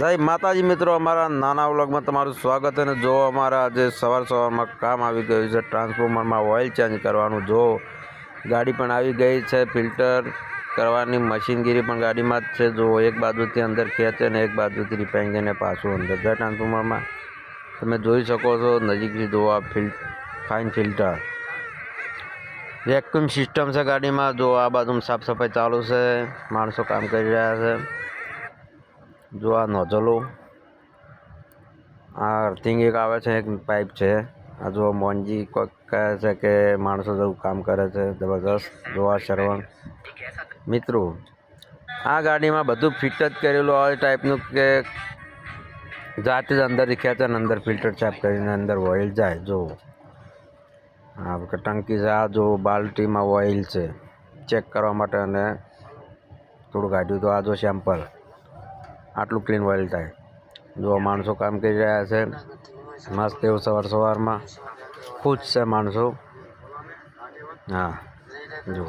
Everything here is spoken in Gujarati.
જય માતાજી મિત્રો, અમારા નાના વ્લોગમાં તમારું સ્વાગત અને જો અમારા આજે સવાર સવારમાં કામ આવી ગયું છે, ટ્રાન્સફોર્મરમાં ઓઇલ ચેન્જ કરવાનું. જો ગાડી પણ આવી ગઈ છે, ફિલ્ટર કરવાની મશીનગીરી પણ ગાડીમાં જ છે. જો એક બાજુથી અંદર ખેંચે ને એક બાજુથી રિપેરિંગ અને પાછું અંદર જાય ટ્રાન્સફોર્મરમાં. તમે જોઈ શકો છો, નજીકથી જોવા fill, fine filter. Vacuum system છે ગાડીમાં. જો આ બાજુમાં સાફ સફાઈ ચાલુ છે, માણસો કામ કરી રહ્યા છે. જો આ નોઝલો. આ અર્થિંગ એક આવે છે, એક પાઇપ છે. આ જો મોંજી કહે છે કે માણસો જેવું કામ કરે છે જબરદસ્ત જોવા શરવણ. મિત્રો, આ ગાડીમાં બધું ફિટ જ કરેલું, આ ટાઈપનું કે જાતે જ અંદરથી ખેંચે ને અંદર ફિલ્ટર ચાપ કરીને અંદર ઓઇલ જાય જો હા ટંકી છે, આ જો બાલ્ટીમાં ઓઇલ છે. ચેક કરવા માટે અને થોડું કાઢ્યું તો આ જો સેમ્પલ આટલું ક્લીન ઓઇલ થાય. જો માણસો કામ કરી રહ્યા છે, મસ્ત એવું સવાર સવારમાં. ખુશ છે માણસો. હા જો